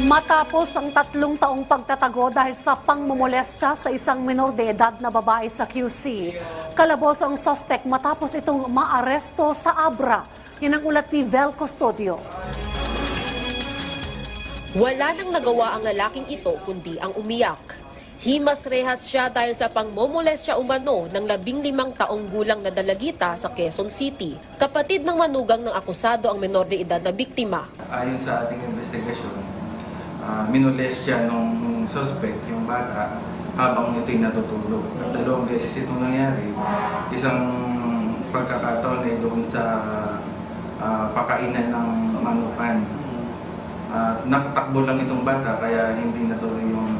Matapos ang tatlong taong pagtatago dahil sa pangmumolestya sa isang minor de edad na babae sa QC, kalabos ang suspect matapos itong maaresto sa Abra. Yan ang ulat ni Vel Custodio. Wala nang nagawa ang lalaking ito kundi ang umiyak. Himas rehas siya dahil sa pangmomolestya umano ng labing limang taong gulang na dalagita sa Quezon City. Kapatid ng manugang ng akusado ang menor de edad na biktima. Ayon sa ating investigasyon, uh, minolestya nung suspect, yung bata, habang ito'y natutulog. At dalawang beses itong nangyari. Isang pagkakataon ay doon sa ah, pakainan ng manukan. At nakatakbo lang itong bata kaya hindi natuloy yung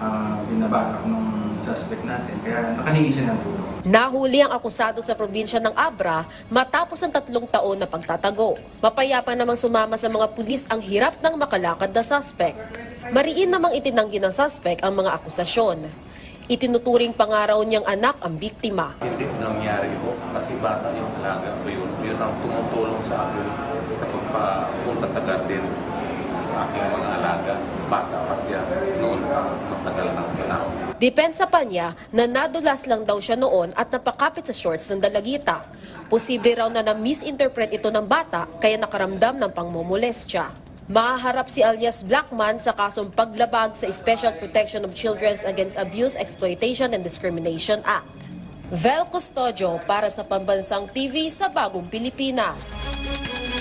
ah, binabalak ng suspect natin. Kaya nakahingi siya ng tulong. Nahuli ang akusado sa probinsya ng Abra matapos ang tatlong taon na pagtatago. Mapayapa namang sumama sa mga pulis ang hirap ng makalakad na suspect. Mariin namang itinanggi ng suspect ang mga akusasyon. Itinuturing pangaraw niyang anak ang biktima. Hindi nangyari ko kasi bata yung alaga ko yun. Yun ang tumutulong sa akin sa pagpapunta sa garden sa aking mga alaga. Bata pa siya noon pa matagal ng panahon. Depensa pa niya na nadulas lang daw siya noon at napakapit sa shorts ng dalagita. Posible raw na na-misinterpret ito ng bata kaya nakaramdam ng pangmomolestya. Mahaharap si alias Blackman sa kasong paglabag sa Special Protection of Children Against Abuse, Exploitation and Discrimination Act. Vel Custodio para sa Pambansang TV sa Bagong Pilipinas.